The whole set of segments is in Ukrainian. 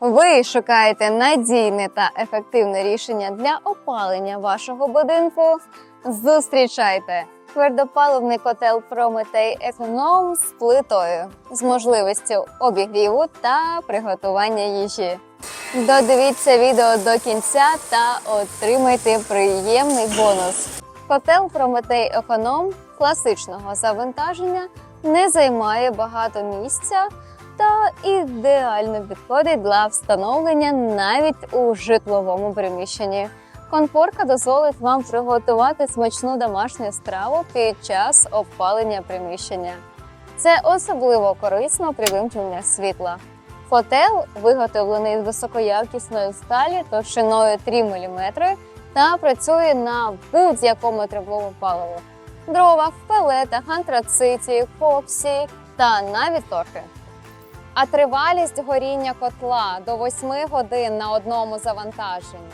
Ви шукаєте надійне та ефективне рішення для опалення вашого будинку. Зустрічайте твердопаливний котел Прометей Економ з плитою з можливістю обігріву та приготування їжі. Додивіться відео до кінця та отримайте приємний бонус. Котел Прометей Економ класичного завантаження не займає багато місця та ідеально підходить для встановлення навіть у житловому приміщенні. Конфорка дозволить вам приготувати смачну домашню страву під час опалення приміщення. Це особливо корисно при вимкненні світла. Котел виготовлений з високоякісної сталі товщиною 3 мм та працює на будь-якому тепловому паливу дровах, пелетах, антрациті, коксі та навіть торфі. А тривалість горіння котла до 8 годин на одному завантаженні.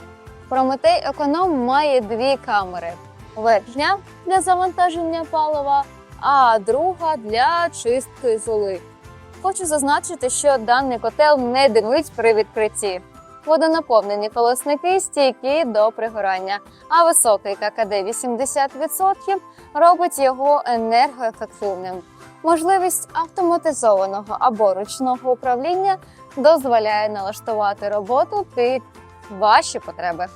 Прометей економ має дві камери: верхня для завантаження палива, а друга для чистки золи. Хочу зазначити, що даний котел не димить при відкритті. Водонаповнені колосники стійкі до пригорання, а високий ККД 80% робить його енергоефективним. Можливість автоматизованого або ручного управління дозволяє налаштувати роботу під ваші потреби.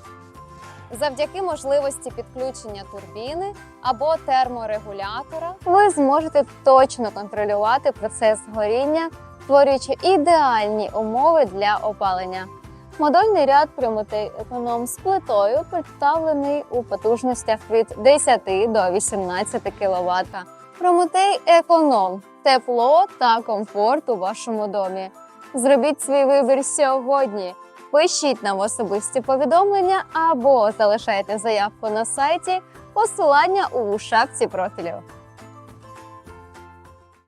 Завдяки можливості підключення турбіни або терморегулятора ви зможете точно контролювати процес горіння, створюючи ідеальні умови для опалення. Модульний ряд Прометей економ з плитою представлений у потужностях від 10 до 18 кВт. Прометей економ тепло та комфорт у вашому домі. Зробіть свій вибір сьогодні. Пишіть нам особисті повідомлення або залишайте заявку на сайті. Посилання у шапці профілю.